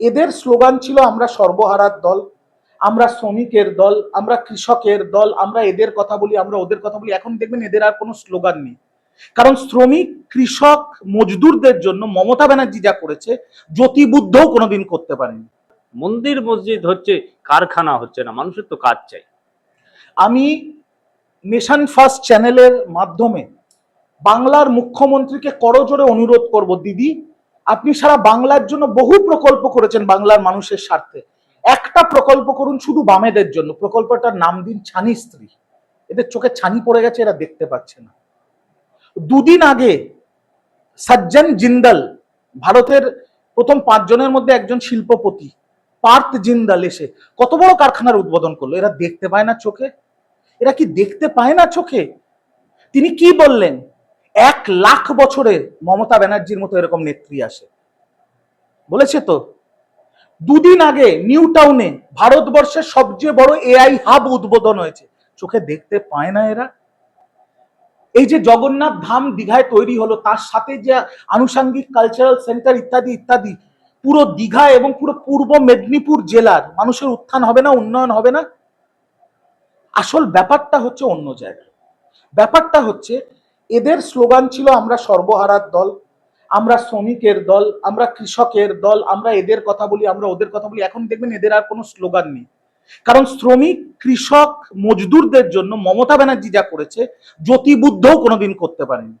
এদের স্লোগান ছিল আমরা সর্বহারার দল আমরা শ্রমিকের দল আমরা কৃষকের দল আমরা এদের কথা বলি আমরা ওদের কথা বলি। এখন দেখবেন এদের আর কোনো স্লোগান নেই। কারণ শ্রমিক কৃষক মজদুরদের জন্য মমতা ব্যানার্জি যা করেছে জ্যোতি বুদ্ধও কোনোদিন করতে পারেনি। মন্দির মসজিদ হচ্ছে কারখানা হচ্ছে না মানুষের তো কাজ চাই। আমি নেশন ফার্স্ট চ্যানেলের মাধ্যমে বাংলার মুখ্যমন্ত্রীকে করজোরে অনুরোধ করব দিদি আপনি সারা বাংলার জন্য বহু প্রকল্প করেছেন বাংলার মানুষের স্বার্থে। একটা প্রকল্প করুন শুধু বামেদের জন্য। প্রকল্পটার নাম দিন ছানি স্ত্রী। এদের চোখে ছানি পড়ে গেছে, এরা দেখতে পাচ্ছে না। দুদিন আগে সজ্জন জিন্দাল, ভারতের প্রথম পাঁচজনের মধ্যে একজন শিল্পপতি, পার্থ জিন্দাল এসে কত বড় কারখানার উদ্বোধন করল। এরা দেখতে পায় না চোখে। এরা কি দেখতে পায় না চোখে? তিনি কি বললেন? এক লাখ বছরে মমতা ব্যানার্জির মতো এরকম নেত্রী আসে। বলেছে তো? দুদিন আগে নিউ টাউনে ভারতবর্ষের সবচেয়ে বড় এআই হাব উদ্বোধন হয়েছে। চোখে দেখতে পায় না এরা। এই যে জগন্নাথ ধাম দীঘায় তৈরি হলো, তার সাথে যে আনুষাঙ্গিক কালচারাল সেন্টার ইত্যাদি ইত্যাদি, পুরো দীঘা এবং পুরো পূর্ব মেদিনীপুর জেলার মানুষের উত্থান হবে না, উন্নয়ন হবে না? আসল ব্যাপারটা হচ্ছে অন্য জায়গায় ব্যাপারটা হচ্ছে এদের স্লোগান ছিল, আমরা সর্বহারার দল, আমরা শ্রমিকের দল, আমরা কৃষকের দল, আমরা এদের কথা বলি, আমরা ওদের কথা বলি। এখন দেখবেন এদের আর কোনো স্লোগান নেই। কারণ শ্রমিক, কৃষক, মজদুরদের জন্য মমতা ব্যানার্জি যা করেছে জ্যোতি বুদ্ধও কোনোদিন করতে পারেনি।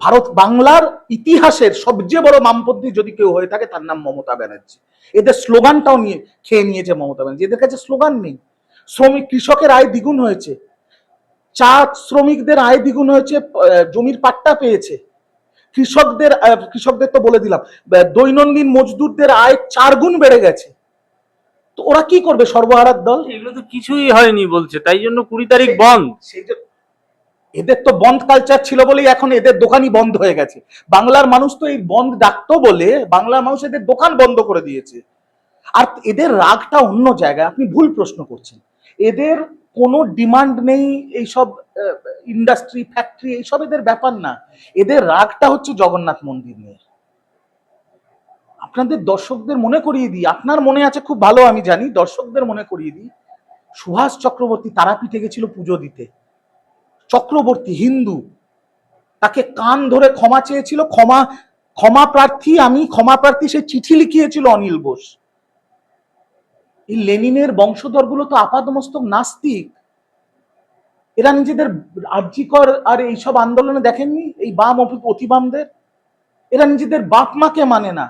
ভারত, বাংলার ইতিহাসের সবচেয়ে বড় বামপন্থী যদি কেউ হয়ে থাকে, তার নাম মমতা ব্যানার্জি। এদের স্লোগানটাও নিয়ে খেয়ে নিয়েছে মমতা ব্যানার্জি। এদের কাছে স্লোগান নেই। শ্রমিক, কৃষকের আয় দ্বিগুণ হয়েছে। চা শ্রমিকদের আয় দ্বিগুণ হয়েছে জমির পাট্টা পেয়েছে। কৃষকদের কৃষকদের তো বলে দিলাম দৈনন্দিন মজদুরদের আয় চার গুণ বেড়ে গেছে। তো ওরা কি করবে সর্বহারার দল? এগুলো তো কিছুই হয়নি বলছে তাই জন্য কুড়ি তারিখ বন্ধ। সেই এদের তো বন্ধ কালচার ছিল বলেই এখন এদের দোকানই বন্ধ হয়ে গেছে। বাংলার মানুষ তো এই বন্ধ ডাকতো বলে বাংলার মানুষ এদের দোকান বন্ধ করে দিয়েছে। আর এদের রাগটা অন্য জায়গায় আপনি ভুল প্রশ্ন করছেন। এদের কোনো ডিমান্ড নেই এইসব ইন্ডাস্ট্রি ফ্যাক্টরি এইসব এদের ব্যাপার না। এদের রাগটা হচ্ছে জগন্নাথ মন্দির নিয়ে। আপনাদের দর্শকদের মনে করিয়ে দিই, আপনার মনে আছে খুব ভালো, আমি জানি, দর্শকদের মনে করিয়ে দিই। সুভাষ চক্রবর্তী তারাপীঠে গেছিল পুজো দিতে। চক্রবর্তী হিন্দু, তাকে কান ধরে ক্ষমা চেয়েছিল, ক্ষমা ক্ষমা প্রার্থী আমি, ক্ষমা প্রার্থী সে চিঠি লিখিয়েছিল অনিল বোস। এই লেনিনের বংশধরগুলো তো আপাদমস্তক নাস্তিক। এরা নিজেদের আর্যিকর আর এইসব আন্দোলনে দেখেননি? এই বাম অতিবামদের? এরা নিজেদের বাপ মাকে মানে না।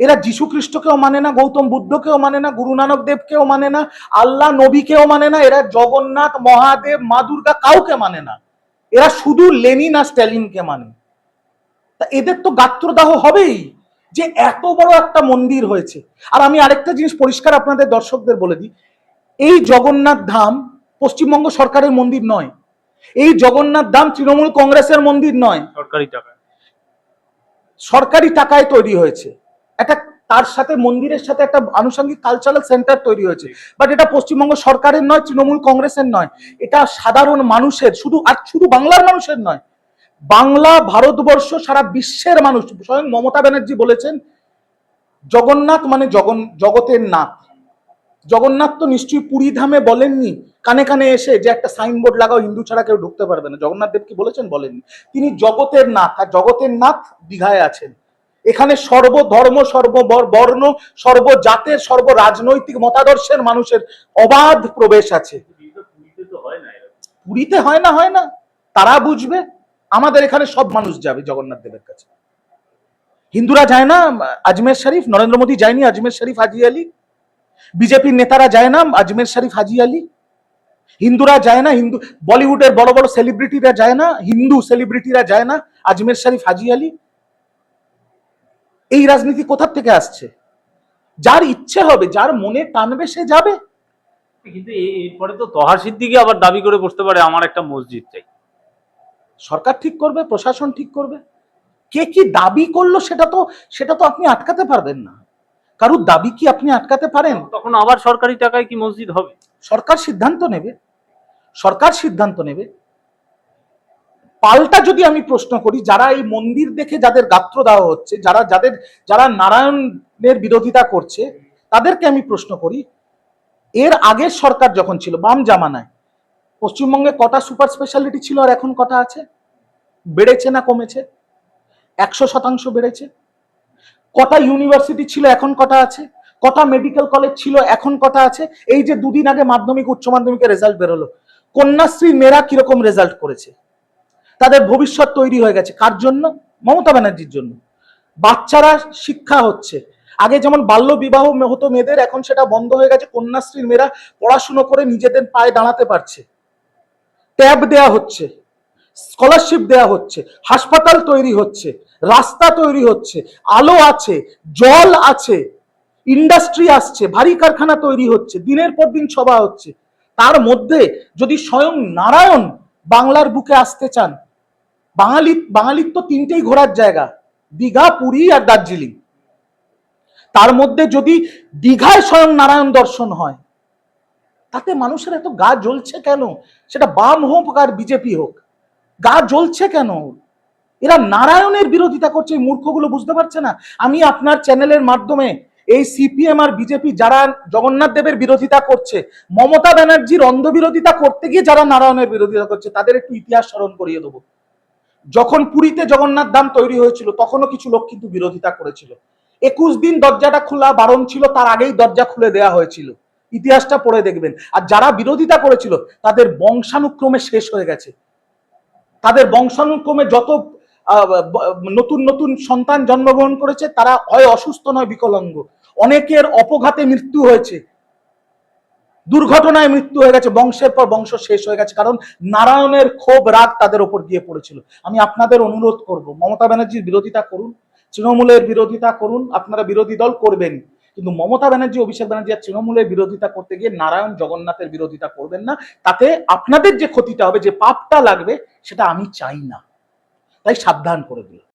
এরা যীশু খ্রিস্টকেও মানে না, গৌতম বুদ্ধকেও মানে না, গুরু নানক দেবকেও মানে না, আল্লাহ নবীকেও মানে না, এরা জগন্নাথ, মহাদেব, মা দুর্গা কাউকে মানে না। এরা শুধু লেনিন আর স্ট্যালিনকে মানে। তা এদের তো গাত্রদাহ হবেই। যে এত বড় একটা মন্দির হয়েছে। আর আমি আরেকটা জিনিস পরিষ্কার আপনাদের দর্শকদের বলে দিই। এই জগন্নাথ ধাম পশ্চিমবঙ্গ সরকারের মন্দির নয়। এই জগন্নাথ ধাম তৃণমূল কংগ্রেসের মন্দির নয়। সরকারি টাকা সরকারি টাকায় তৈরি হয়েছে। একটা তার সাথে মন্দিরের সাথে একটা আনুষঙ্গিক কালচারাল সেন্টার তৈরি হয়েছে। বাট এটা পশ্চিমবঙ্গ সরকারের নয় তৃণমূল কংগ্রেসের নয়। এটা সাধারণ মানুষের শুধু আর শুধু বাংলার মানুষের নয়। বাংলা ভারতবর্ষ সারা বিশ্বের মানুষ স্বয়ং মমতা ব্যানার্জি বলেছেন জগন্নাথ মানে জগন জগতের নাথ। জগন্নাথ তো নিশ্চয়ই পুরী ধামে বলেননি কানে কানে এসে যে একটা সাইনবোর্ড লাগাও হিন্দু ছাড়া কেউ ঢুকতে পারবে না। জগন্নাথ দেব কি বলেছেন? বলেননি। তিনি জগতের নাথ আর জগতের নাথ দীঘায় আছেন। এখানে সর্বধর্ম সর্ববর্ণ সর্বজাতের সর্ব রাজনৈতিক মতাদর্শের মানুষের অবাধ প্রবেশ আছে। পুরীতে হয় না হয় না। তারা বুঝবে। আমাদের এখানে সব মানুষ যাবে জগন্নাথ দেবের কাছে। হিন্দুরা যায় না, আজমের শরীফ, নরেন্দ্র মোদী যায়নি, আজমের শরীফ, হাজি আলী। বিজেপির নেতারা যায় না, আজমের শরীফ, হাজি আলী। হিন্দুরা যায় না, হিন্দু, বলিউডের বড় বড় সেলিব্রিটিরা যায় না, হিন্দু সেলিব্রিটিরা যায় না, আজমের শরীফ, হাজি আলী। এই রাজনীতি কোথার থেকে আসছে? যার ইচ্ছে হবে, যার মনে টানবে, সে যাবে। কিন্তু এরপরে তো তহা সিদ্দিকে আবার দাবি করে বসতে পারে, আমার একটা মসজিদ চাই। সরকার ঠিক করবে প্রশাসন ঠিক করবে। কে কি দাবি করল সেটা তো সেটা তো আপনি আটকাতে পারবেন না। কারুর দাবি কি আপনি আটকাতে পারেন? তখন আবার সরকারি টাকায় কি মসজিদ হবে? সরকার সিদ্ধান্ত নেবে। সরকার সিদ্ধান্ত নেবে। পাল্টা যদি আমি প্রশ্ন করি যারা এই মন্দির দেখে যাদের গাত্র দেওয়া হচ্ছে যারা যাদের যারা নারায়ণের বিরোধিতা করছে তাদেরকে আমি প্রশ্ন করি এর আগের সরকার যখন ছিল বাম জামানায় পশ্চিমবঙ্গে কটা সুপার স্পেশালিটি ছিল আর এখন কটা আছে? বেড়েছে না কমেছে? একশো শতাংশ বেড়েছে। কটা ইউনিভার্সিটি ছিল, এখন কটা আছে? কটা মেডিকেল কলেজ ছিল, এখন কটা আছে? এই যে দুদিন আগে মাধ্যমিক, উচ্চ মাধ্যমিকের রেজাল্ট বেরোলো। কন্যাশ্রী মেয়েরা কীরকম রেজাল্ট করেছে? তাদের ভবিষ্যৎ তৈরি হয়ে গেছে। কার জন্য? মমতা ব্যানার্জির জন্য। বাচ্চারা শিক্ষা হচ্ছে। আগে যেমন বাল্য বিবাহ হতো মেয়েদের, এখন সেটা বন্ধ হয়ে গেছে। কন্যাশ্রীর মেয়েরা পড়াশুনো করে নিজেদের পায়ে দাঁড়াতে পারছে। ট্যাব দেয়া হচ্ছে, স্কলারশিপ দেয়া হচ্ছে, হাসপাতাল তৈরি হচ্ছে, রাস্তা তৈরি হচ্ছে, আলো আছে, জল আছে, ইন্ডাস্ট্রি আসছে, ভারী কারখানা তৈরি হচ্ছে, দিনের পর দিন সভা হচ্ছে। তার মধ্যে যদি স্বয়ং নারায়ণ বাংলার বুকে আসতে চান, বাঙালি, বাঙালির তো তিনটেই ঘোরার জায়গা, দীঘা, পুরী আর দার্জিলিং। তার মধ্যে যদি দীঘায় স্বয়ং নারায়ণ দর্শন হয় তাতে মানুষের এত গা জ্বলছে কেন? সেটা বাম হোক আর বিজেপি হোক। গা জ্বলছে কেন? এরা নারায়ণের বিরোধিতা করছে, এই মূর্খগুলো বুঝতে পারছে না। আমি আপনার চ্যানেলের মাধ্যমে এই সিপিএম আর বিজেপি যারা জগন্নাথ দেবের বিরোধিতা করছে, মমতা ব্যানার্জির অন্ধ বিরোধিতা করতে গিয়ে যারা নারায়ণের বিরোধিতা করছে, তাদের একটু ইতিহাস স্মরণ করিয়ে দেবো। যখন পুরীতে জগন্নাথ ধাম তৈরি হয়েছিল, তখনও কিছু লোক কিন্তু বিরোধিতা করেছিল। একুশ দিন দরজাটা খোলা বারণ ছিল, তার আগেই দরজা খুলে দেওয়া হয়েছিল। ইতিহাসটা পড়ে দেখবেন। আর যারা বিরোধিতা করেছিল, তাদের বংশানুক্রমে শেষ হয়ে গেছে। তাদের বংশানুক্রমে যত নতুন নতুন সন্তান জন্মগ্রহণ করেছে, তারা হয় অসুস্থ নয় বিকলাঙ্গ। অনেকের অপঘাতে মৃত্যু হয়েছে। দুর্ঘটনায় মৃত্যু হয়ে গেছে, বংশের পর বংশ শেষ হয়ে গেছে, কারণ নারায়ণের ক্ষোভ, রাগ তাদের ওপর গিয়ে পড়েছিল। আমি আপনাদের অনুরোধ করব, মমতা ব্যানার্জির বিরোধিতা করুন, তৃণমূলের বিরোধিতা করুন, আপনারা বিরোধী দল করবেন কিন্তু মমতা ব্যানার্জি, অভিষেক ব্যানার্জি আর তৃণমূলের বিরোধিতা করতে গিয়ে নারায়ণ জগন্নাথের বিরোধিতা করবেন না। তাতে আপনাদের যে ক্ষতিটা হবে, যে পাপটা লাগবে, সেটা আমি চাই না। তাই সাবধান করে দিল